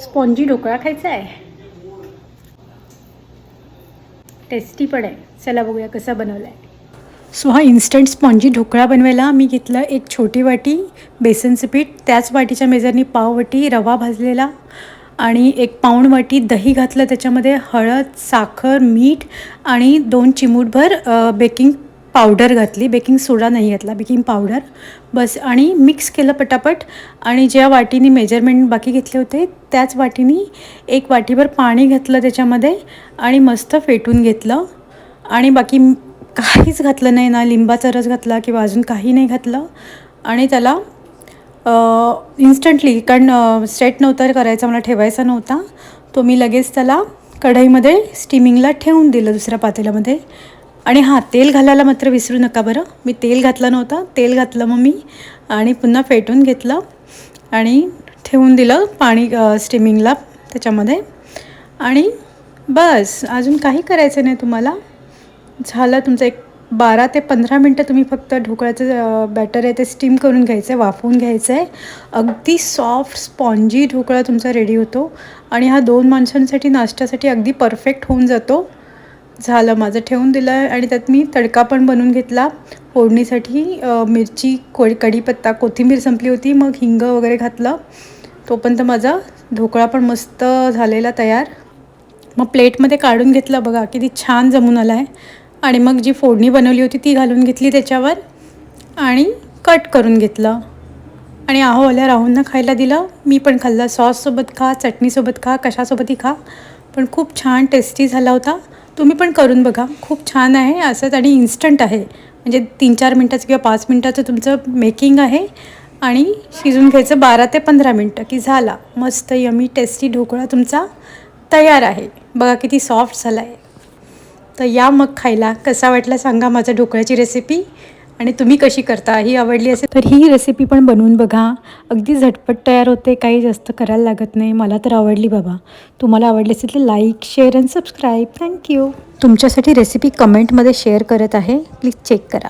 Spongy dhokla खायचा आहे. Tasty पण आहे. चला बघूया कसा बनवला आहे सो हा इन्स्टंट स्पॉन्जी ढोकळा बनवायला मी घेतलं एक छोटी वाटी बेसनचं पीठ त्याच वाटीच्या मेजरनी पाव वाटी रवा भाजलेला आणि एक पाऊण वाटी दही घातलं त्याच्यामध्ये हळद साखर मीठ आणि दोन चिमूटभर बेकिंग पावडर घातली बेकिंग सोडा नाही घातला बेकिंग पावडर बस आणि मिक्स केलं पटापट. आणि ज्या वाटीने मेजरमेंट बाकी घेतले होते त्याच वाटीने एक वाटीभर पाणी घातलं त्याच्यामध्ये आणि मस्त फेटून घेतलं. आणि बाकी काहीच घातलं नाही ना लिंबाचा रस घातला किंवा अजून काही नाही घातलं. आणि त्याला इन्स्टंटली कारण सेट नव्हता करायचा मला ठेवायचा नव्हता तो मी लगेच त्याला कढईमध्ये स्टीमिंगला ठेवून दिलं दुसऱ्या पातेल्यामध्ये. आणि हां तेल घालायला मात्र विसरू नका बरं. मी तेल घातलं नव्हतं. तेल घातलं मग मी आणि पुन्हा फेटून घेतलं आणि ठेवून दिलं पाणी स्टीमिंगला त्याच्यामध्ये. आणि बस अजून काही करायचं नाही तुम्हाला. झालं तुमचं एक बारा ते पंधरा मिनटं तुम्ही फक्त ढोकळ्याचं बॅटर आहे ते स्टीम करून घ्यायचं आहे वाफवून घ्यायचं आहे अगदी सॉफ्ट स्पॉन्जी ढोकळा तुमचा रेडी होतो. आणि हा दोन माणसांसाठी नाश्त्यासाठी अगदी परफेक्ट होऊन जातो. झालं माझं ठेवून दिलं आहे आणि त्यात मी तडका पण बनवून घेतला. फोडणीसाठी मिरची को कढीपत्ता कोथिंबीर संपली होती मग हिंग वगैरे घातलं. तोपर्यंत माझा ढोकळा पण मस्त झालेला तयार. मग प्लेटमध्ये काढून घेतलं बघा किती छान जमून आला आहे आणि मग जी फोडणी बनवली होती ती घालून घेतली त्याच्यावर आणि कट करून घेतलं. आणि आहो आल्या राहूंना खायला दिलं. मी पण खाल्लं. सॉससोबत खा चटणीसोबत खा कशासोबतही खा. पण खूप छान टेस्टी झाला होता. तुम्ही पण करून बघा. खूप छान आहे. असंच आणि इन्स्टंट आहे. म्हणजे तीन चार मिनटाचं किंवा पाच मिनटाचं तुमचं मेकिंग आहे. आणि शिजून घ्यायचं बारा ते पंधरा मिनटं की झाला. मस्त यमी टेस्टी ढोकळा तुमचा तयार आहे. बघा किती सॉफ्ट झाला आहे तर या मग खायला. कसा वाटला सांगा माझ्या ढोकळ्याची रेसिपी आणि तुम्ही कशी करता ही आवडली असेल तर ही रेसिपी पण बनवून बघा. अगदी झटपट तयार होते काही जास्त करायला लागत नाही. मला तर आवडली बाबा. तुम्हाला आवडली असेल तर like share and subscribe thank you तुमच्यासाठी रेसिपी कमेंटमध्ये शेअर करत आहे. प्लीज चेक करा.